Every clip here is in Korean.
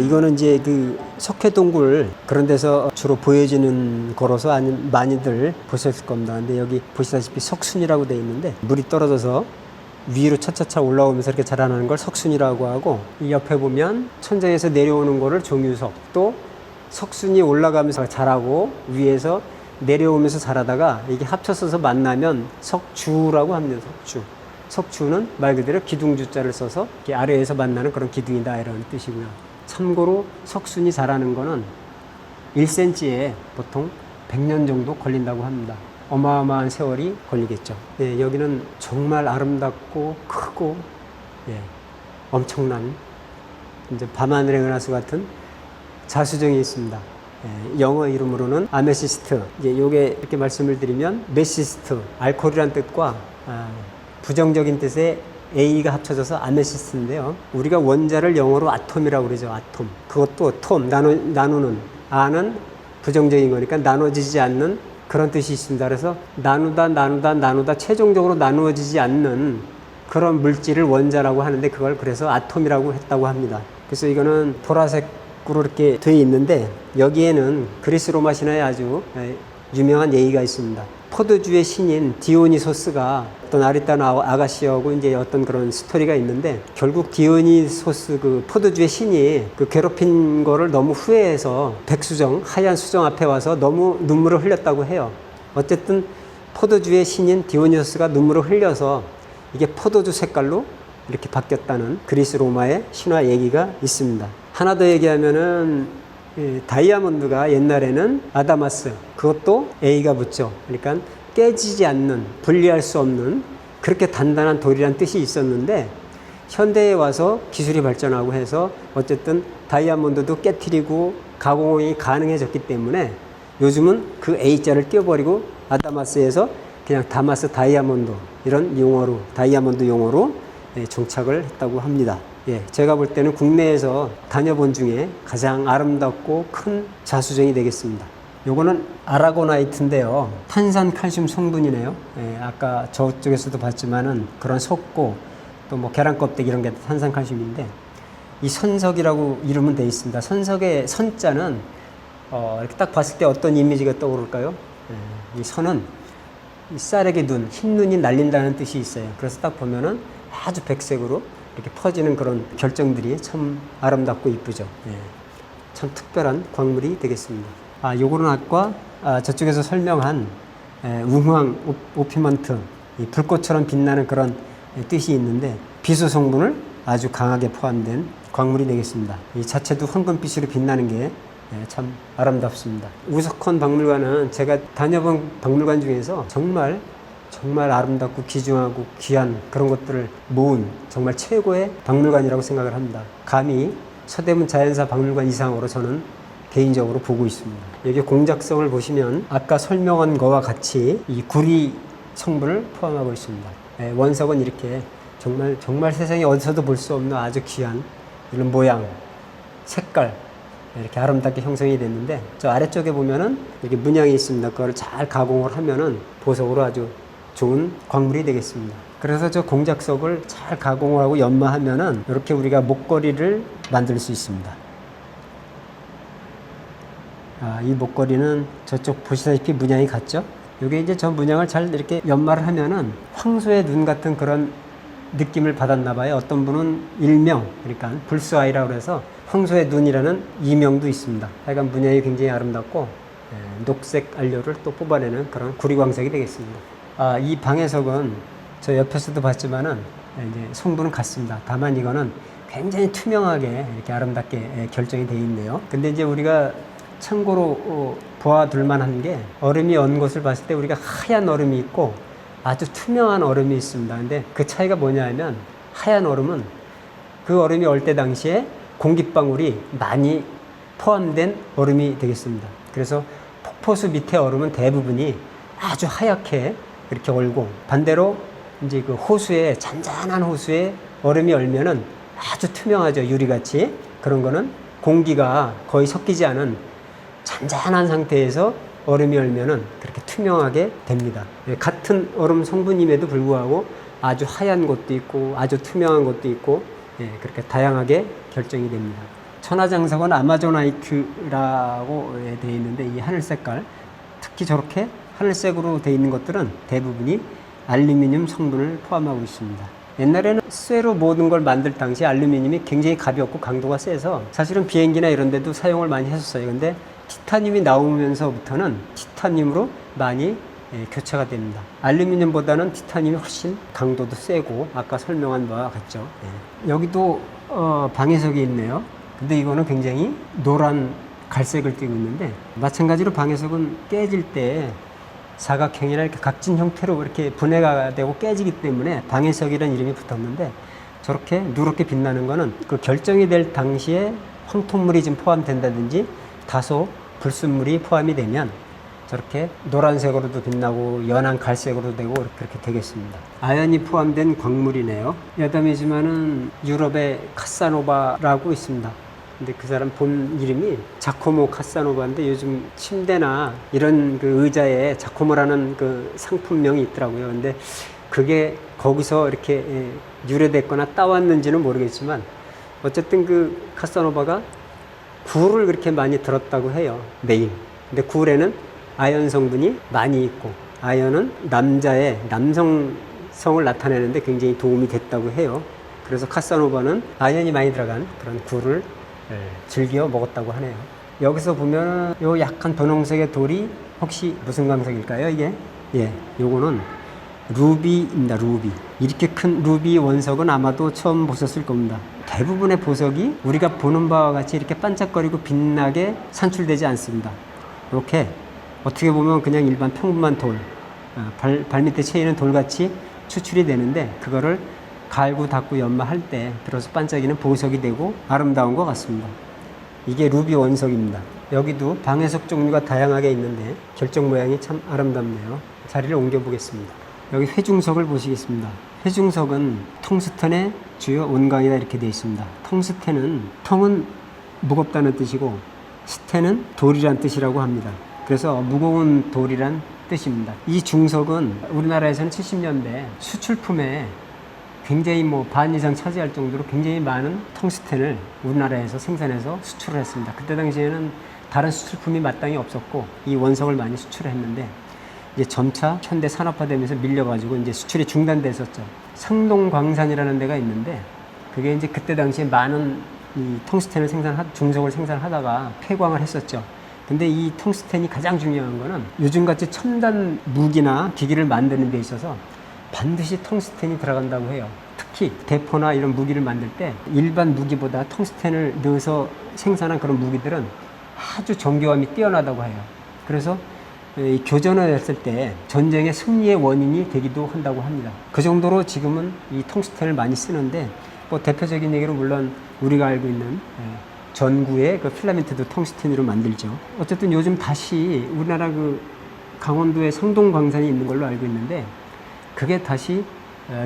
이거는 이제 그 석회동굴 그런 데서 주로 보여지는 거로서 많이들 보셨을 겁니다. 근데 여기 보시다시피 석순이라고 돼 있는데 물이 떨어져서 위로 차차차 올라오면서 이렇게 자라나는 걸 석순이라고 하고 이 옆에 보면 천장에서 내려오는 거를 종유석 또 석순이 올라가면서 자라고 위에서 내려오면서 자라다가 이게 합쳐서서 만나면 석주라고 합니다. 석주. 석주는 말 그대로 기둥주자를 써서 아래에서 만나는 그런 기둥이다 이런 뜻이고요. 참고로 석순이 자라는 거는 1cm에 보통 100년 정도 걸린다고 합니다. 어마어마한 세월이 걸리겠죠. 예, 여기는 정말 아름답고 크고 예, 엄청난 이제 밤하늘의 은하수 같은 자수정이 있습니다. 예, 영어 이름으로는 아메시스트. 이제 요게 이렇게 말씀을 드리면 메시스트, 알코올이란 뜻과 아, 부정적인 뜻의 A가 합쳐져서 아메시스트인데요. 우리가 원자를 영어로 아톰이라고 그러죠. 아톰. 그것도 톰, 나누, 나누는. 아는 부정적인 거니까 나눠지지 않는 그런 뜻이 있습니다. 그래서 나누다, 나누다, 나누다 최종적으로 나누어지지 않는 그런 물질을 원자라고 하는데 그걸 그래서 아톰이라고 했다고 합니다. 그래서 이거는 보라색으로 이렇게 되어 있는데 여기에는 그리스 로마 신화에 아주 에, 유명한 예의가 있습니다. 포도주의 신인 디오니소스가 어떤 아리따운 아- 아가씨하고 이제 어떤 그런 스토리가 있는데 결국 디오니소스 그 포도주의 신이 그 괴롭힌 거를 너무 후회해서 백수정 하얀 수정 앞에 와서 너무 눈물을 흘렸다고 해요. 어쨌든 포도주의 신인 디오니소스가 눈물을 흘려서 이게 포도주 색깔로 이렇게 바뀌었다는 그리스 로마의 신화 얘기가 있습니다. 하나 더 얘기하면은 이 다이아몬드가 옛날에는 아다마스 그것도 A가 붙죠. 그러니까 깨지지 않는 분리할 수 없는 그렇게 단단한 돌이란 뜻이 있었는데 현대에 와서 기술이 발전하고 해서 어쨌든 다이아몬드도 깨트리고 가공이 가능해졌기 때문에 요즘은 그 A자를 띄워버리고 아다마스에서 그냥 다마스 다이아몬드 이런 용어로 다이아몬드 용어로 예, 정착을 했다고 합니다. 예, 제가 볼 때는 국내에서 다녀본 중에 가장 아름답고 큰 자수정이 되겠습니다. 요거는 아라고나이트인데요. 탄산 칼슘 성분이네요. 예, 아까 저쪽에서도 봤지만은 그런 석고 또 뭐 계란 껍데기 이런 게 탄산 칼슘인데 이 선석이라고 이름은 돼 있습니다. 선석의 선자는 어, 이렇게 딱 봤을 때 어떤 이미지가 떠오를까요? 예, 이 선은 이 쌀에게 눈, 흰 눈이 날린다는 뜻이 있어요. 그래서 딱 보면은 아주 백색으로 이렇게 퍼지는 그런 결정들이 참 아름답고 이쁘죠. 예. 참 특별한 광물이 되겠습니다. 아, 아까 아, 저쪽에서 설명한 에, 웅황 오- 오피먼트, 이 불꽃처럼 빛나는 그런 에, 뜻이 있는데 비소 성분을 아주 강하게 포함된 광물이 되겠습니다. 이 자체도 황금빛으로 빛나는 게 예, 참 아름답습니다. 우석헌 박물관은 제가 다녀본 박물관 중에서 정말 정말 아름답고 귀중하고 귀한 그런 것들을 모은 정말 최고의 박물관이라고 생각을 합니다. 감히 서대문 자연사 박물관 이상으로 저는 개인적으로 보고 있습니다. 여기 공작성을 보시면 아까 설명한 거와 같이 이 구리 성분을 포함하고 있습니다. 예, 원석은 이렇게 정말 정말 세상에 어디서도 볼 수 없는 아주 귀한 이런 모양, 색깔 이렇게 아름답게 형성이 됐는데 저 아래쪽에 보면은 이렇게 문양이 있습니다. 그걸 잘 가공을 하면은 보석으로 아주 좋은 광물이 되겠습니다. 그래서 저 공작석을 잘 가공을 하고 연마하면은 이렇게 우리가 목걸이를 만들 수 있습니다. 아, 이 목걸이는 저쪽 보시다시피 문양이 같죠? 이게 이제 저 문양을 잘 이렇게 연마를 하면은 황소의 눈 같은 그런 느낌을 받았나 봐요. 어떤 분은 일명, 그러니까 불수아이라고 해서 황소의 눈이라는 이명도 있습니다. 하여간 문양이 굉장히 아름답고 예, 녹색 안료를 또 뽑아내는 그런 구리광석이 되겠습니다. 아, 이 방해석은 저 옆에서도 봤지만은 이제 성분은 같습니다. 다만 이거는 굉장히 투명하게 이렇게 아름답게 예, 결정이 되어 있네요. 근데 이제 우리가 참고로 어, 보아둘 만한 게 얼음이 언 것을 봤을 때 우리가 하얀 얼음이 있고 아주 투명한 얼음이 있습니다. 근데 그 차이가 뭐냐면 하얀 얼음은 그 얼음이 얼 때 당시에 공기방울이 많이 포함된 얼음이 되겠습니다. 그래서 폭포수 밑에 얼음은 대부분이 아주 하얗게 이렇게 얼고 반대로 이제 그 호수에 잔잔한 호수에 얼음이 얼면은 아주 투명하죠 유리같이 그런 거는 공기가 거의 섞이지 않은 잔잔한 상태에서 얼음이 얼면은 그렇게 투명하게 됩니다. 예, 같은 얼음 성분임에도 불구하고 아주 하얀 것도 있고 아주 투명한 것도 있고 예, 그렇게 다양하게 결정이 됩니다. 천하장석은 아마존나이트라고 되어 있는데 이 하늘 색깔 특히 저렇게 하늘색으로 되어 있는 것들은 대부분이 알루미늄 성분을 포함하고 있습니다. 옛날에는 쇠로 모든 걸 만들 당시 알루미늄이 굉장히 가볍고 강도가 세서 사실은 비행기나 이런 데도 사용을 많이 했었어요. 근데 티타늄이 나오면서부터는 티타늄으로 많이 예, 교체가 됩니다. 알루미늄보다는 티타늄이 훨씬 강도도 세고 아까 설명한 바와 같죠. 예. 여기도 어, 방해석이 있네요. 근데 이거는 굉장히 노란 갈색을 띠고 있는데 마찬가지로 방해석은 깨질 때 사각형이나 이렇게 각진 형태로 이렇게 분해가 되고 깨지기 때문에 방해석이라는 이름이 붙었는데 저렇게 누렇게 빛나는 거는 그 결정이 될 당시에 황토물이 좀 포함된다든지 다소 불순물이 포함이 되면 저렇게 노란색으로도 빛나고 연한 갈색으로도 되고 그렇게 되겠습니다. 아연이 포함된 광물이네요. 여담이지만은 유럽의 카사노바라고 있습니다. 근데 그 사람 본 이름이 자코모 카사노바인데 요즘 침대나 이런 그 의자에 자코모라는 그 상품명이 있더라고요. 근데 그게 거기서 이렇게 예, 유래됐거나 따왔는지는 모르겠지만 어쨌든 그 카사노바가 굴을 그렇게 많이 들었다고 해요. 매일. 근데 굴에는 아연 성분이 많이 있고 아연은 남자의 남성성을 나타내는데 굉장히 도움이 됐다고 해요. 그래서 카사노바는 아연이 많이 들어간 그런 굴을 예, 즐겨 먹었다고 하네요. 여기서 보면 요 약간 분홍색의 돌이 혹시 무슨 광석일까요? 이게 예, 요거는 루비입니다. 루비. 이렇게 큰 루비 원석은 아마도 처음 보셨을 겁니다. 대부분의 보석이 우리가 보는 바와 같이 이렇게 반짝거리고 빛나게 산출되지 않습니다. 이렇게 어떻게 보면 그냥 일반 평범한 돌, 어, 발, 발밑에 채이는 돌같이 추출이 되는데 그거를 갈고 닦고 연마할 때 비로소 반짝이는 보석이 되고 아름다운 것 같습니다. 이게 루비 원석입니다. 여기도 방해석 종류가 다양하게 있는데 결정 모양이 참 아름답네요. 자리를 옮겨 보겠습니다. 여기 회중석을 보시겠습니다. 회중석은 텅스텐의 주요 원광이다 이렇게 되어 있습니다. 텅스텐은 텅은 무겁다는 뜻이고 스텐은 돌이란 뜻이라고 합니다. 그래서 무거운 돌이란 뜻입니다. 이 중석은 우리나라에서는 70년대 수출품에 굉장히 뭐 반 이상 차지할 정도로 굉장히 많은 텅스텐을 우리나라에서 생산해서 수출을 했습니다. 그때 당시에는 다른 수출품이 마땅히 없었고 이 원석을 많이 수출을 했는데 이제 점차 현대 산업화되면서 밀려가지고 이제 수출이 중단됐었죠. 상동광산이라는 데가 있는데 그게 이제 그때 당시에 많은 이 텅스텐을 생산하 중석을 생산하다가 폐광을 했었죠. 근데 이 텅스텐이 가장 중요한 거는 요즘같이 첨단 무기나 기기를 만드는 데 있어서 반드시 텅스텐이 들어간다고 해요. 특히 대포나 이런 무기를 만들 때 일반 무기보다 텅스텐을 넣어서 생산한 그런 무기들은 아주 정교함이 뛰어나다고 해요. 그래서 이 교전을 했을 때 전쟁의 승리의 원인이 되기도 한다고 합니다. 그 정도로 지금은 이 텅스텐을 많이 쓰는데 뭐 대표적인 얘기로 물론 우리가 알고 있는 예, 전구의 그 필라멘트도 텅스텐으로 만들죠. 어쨌든 요즘 다시 우리나라 그 강원도에 상동 광산이 있는 걸로 알고 있는데 그게 다시 어,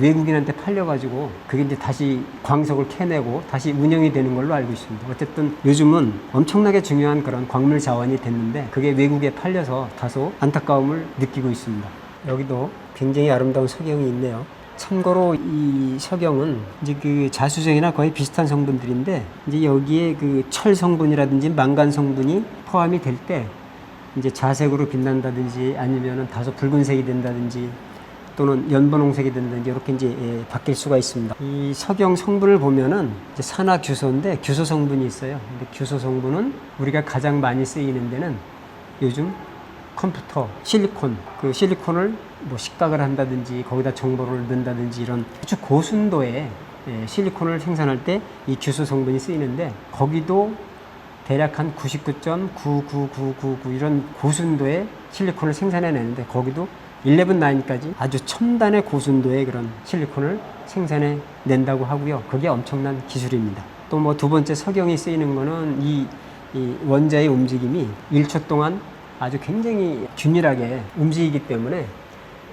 외국인한테 팔려가지고 그게 이제 다시 광석을 캐내고 다시 운영이 되는 걸로 알고 있습니다. 어쨌든 요즘은 엄청나게 중요한 그런 광물 자원이 됐는데 그게 외국에 팔려서 다소 안타까움을 느끼고 있습니다. 여기도 굉장히 아름다운 석영이 있네요. 참고로 이 석영은 이제 그 자수정이나 거의 비슷한 성분들인데 이제 여기에 그 철 성분이라든지 망간 성분이 포함이 될 때 이제 자색으로 빛난다든지 아니면은 다소 붉은색이 된다든지 또는 연분홍색이 된다든지 이렇게 이제 예, 바뀔 수가 있습니다. 이 석영 성분을 보면은 산화 규소인데 규소 성분이 있어요. 근데 규소 성분은 우리가 가장 많이 쓰이는 데는 요즘 컴퓨터, 실리콘, 그 실리콘을 뭐 식각을 한다든지 거기다 정보를 넣는다든지 이런 아주 고순도의 예, 실리콘을 생산할 때 이 규소 성분이 쓰이는데 거기도 대략 한 99.99999 이런 고순도의 실리콘을 생산해내는데 거기도 11-9까지 아주 첨단의 고순도의 그런 실리콘을 생산해 낸다고 하고요. 그게 엄청난 기술입니다. 또 뭐 두 번째 석영이 쓰이는 거는 이, 이 원자의 움직임이 1초 동안 아주 굉장히 균일하게 움직이기 때문에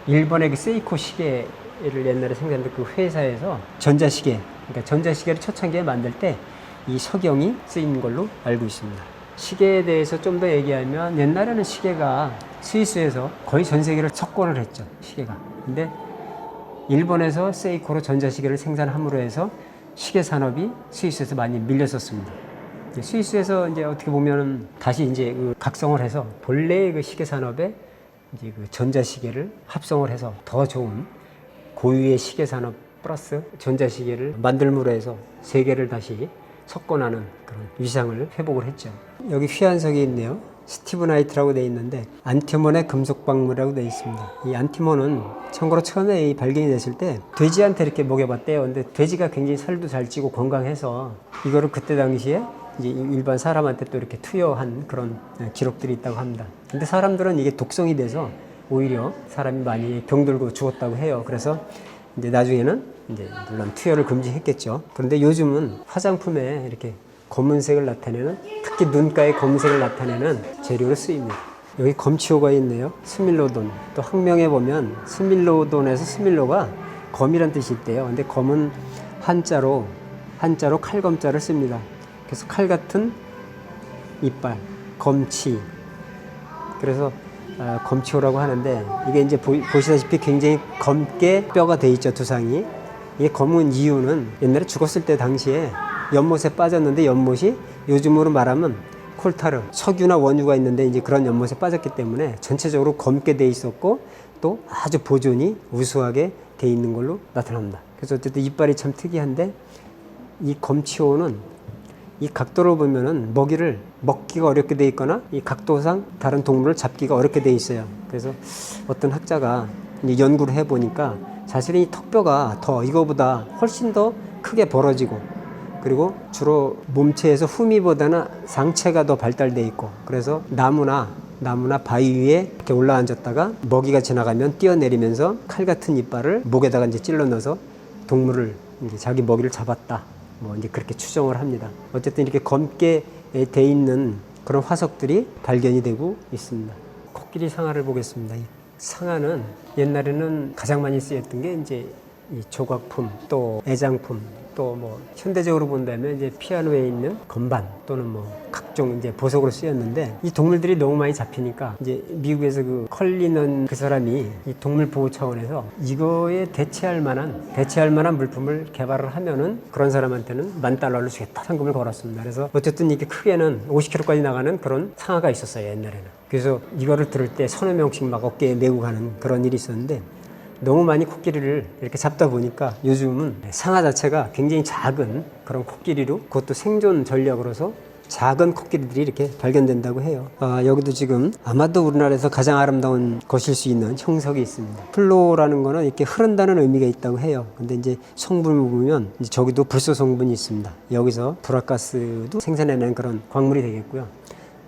일본의 그 세이코 시계를 옛날에 생산했던 그 회사에서 전자시계, 그러니까 전자시계를 초창기에 만들 때 이 석영이 쓰인 걸로 알고 있습니다. 시계에 대해서 좀 더 얘기하면 옛날에는 시계가 스위스에서 거의 전 세계를 석권을 했죠. 시계가. 근데 일본에서 세이코로 전자시계를 생산함으로 해서 시계 산업이 스위스에서 많이 밀렸었습니다. 스위스에서 이제 어떻게 보면은 다시 이제 그 각성을 해서 본래의 그 시계 산업에 이제 그 전자시계를 합성을 해서 더 좋은 고유의 시계 산업 플러스 전자시계를 만들므로 해서 세계를 다시 석권하는 그런 위상을 회복을 했죠. 여기 휘한석이 있네요. 스티브 나이트라고 돼 있는데 안티몬의 금속 박물이라고 돼 있습니다. 이 안티몬은 참고로 처음에 이 발견이 됐을 때 돼지한테 이렇게 먹여봤대요. 근데 돼지가 굉장히 살도 잘 찌고 건강해서 이거를 그때 당시에 이제 일반 사람한테 또 이렇게 투여한 그런 기록들이 있다고 합니다. 근데 사람들은 이게 독성이 돼서 오히려 사람이 많이 병들고 죽었다고 해요. 그래서 이제 나중에는 이제 물론 투여를 금지했겠죠. 그런데 요즘은 화장품에 이렇게 검은색을 나타내는 특히 눈가에 검은색을 나타내는 재료로 쓰입니다. 여기 검치호가 있네요. 스밀로돈. 또 학명에 보면 스밀로돈에서 스밀로가 검이란 뜻이 있대요. 근데 검은 한자로 한자로 칼검자를 씁니다. 그래서 칼 같은 이빨, 검치. 그래서 아, 검치호라고 하는데 이게 이제 보, 보시다시피 굉장히 검게 뼈가 돼 있죠 두상이. 이게 검은 이유는 옛날에 죽었을 때 당시에 연못에 빠졌는데 연못이 요즘으로 말하면 콜타르 석유나 원유가 있는데 이제 그런 연못에 빠졌기 때문에 전체적으로 검게 돼 있었고 또 아주 보존이 우수하게 돼 있는 걸로 나타납니다. 그래서 어쨌든 이빨이 참 특이한데 이 검치호는 이 각도를 보면은 먹이를 먹기가 어렵게 돼 있거나 이 각도상 다른 동물을 잡기가 어렵게 돼 있어요. 그래서 어떤 학자가 연구를 해 보니까 사실은 이 턱뼈가 더 이거보다 훨씬 더 크게 벌어지고 그리고 주로 몸체에서 후미보다는 상체가 더 발달돼 있고 그래서 나무나 나무나 바위 위에 이렇게 올라앉았다가 먹이가 지나가면 뛰어내리면서 칼 같은 이빨을 목에다가 이제 찔러 넣어서 동물을 이제 자기 먹이를 잡았다. 뭐 이제 그렇게 추정을 합니다. 어쨌든 이렇게 검게 돼 있는 그런 화석들이 발견이 되고 있습니다. 코끼리 상아를 보겠습니다. 이 상아는 옛날에는 가장 많이 쓰였던 게 이제 이 조각품 또 애장품 또 뭐 현대적으로 본다면 이제 피아노에 있는 건반 또는 뭐 각종 이제 보석으로 쓰였는데 이 동물들이 너무 많이 잡히니까 이제 미국에서 그 컬리는 그 사람이 이 동물 보호 차원에서 이거에 대체할 만한 대체할 만한 물품을 개발을 하면은 그런 사람한테는 만 달러를 주겠다 상금을 걸었습니다. 그래서 어쨌든 이게 크게는 50kg까지 나가는 그런 상아가 있었어요 옛날에는. 그래서 이거를 들을 때 서너 명씩 막 어깨에 메고 가는 그런 일이 있었는데 너무 많이 코끼리를 이렇게 잡다 보니까 요즘은 상아 자체가 굉장히 작은 그런 코끼리로 그것도 생존 전략으로서 작은 코끼리들이 이렇게 발견된다고 해요. 아, 여기도 지금 아마도 우리나라에서 가장 아름다운 것일 수 있는 형석이 있습니다. 플로라는 거는 이렇게 흐른다는 의미가 있다고 해요. 근데 이제 성분을 보면 이제 저기도 불소 성분이 있습니다. 여기서 불화가스도 생산해내는 그런 광물이 되겠고요.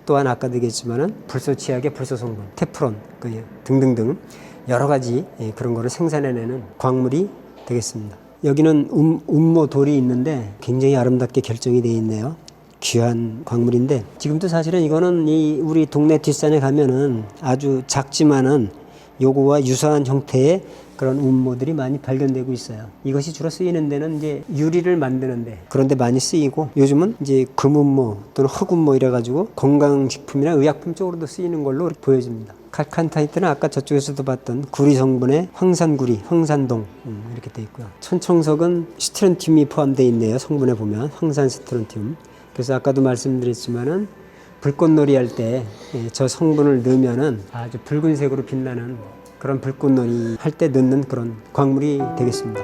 또한 아까도 얘기했지만은 불소 치약의 불소 성분, 테프론 그 등등등 여러 가지 예, 그런 거를 생산해내는 광물이 되겠습니다. 여기는 음, 음모 돌이 있는데 굉장히 아름답게 결정이 되어 있네요. 귀한 광물인데 지금도 사실은 이거는 이 우리 동네 뒷산에 가면은 아주 작지만은 요거와 유사한 형태의 그런 음모들이 많이 발견되고 있어요. 이것이 주로 쓰이는 데는 이제 유리를 만드는데 그런데 많이 쓰이고 요즘은 이제 금음모 또는 흑음모 이래가지고 건강식품이나 의약품 쪽으로도 쓰이는 걸로 보여집니다. 칼칸타이트는 아까 저쪽에서도 봤던 구리 성분의 황산구리, 황산동 음, 이렇게 돼 있고요. 천청석은 스트론튬이 포함되어 있네요. 성분에 보면 황산 스트론튬. 그래서 아까도 말씀드렸지만은 불꽃놀이 할 때 저 성분을 넣으면은 아주 붉은색으로 빛나는 그런 불꽃놀이 할 때 넣는 그런 광물이 되겠습니다.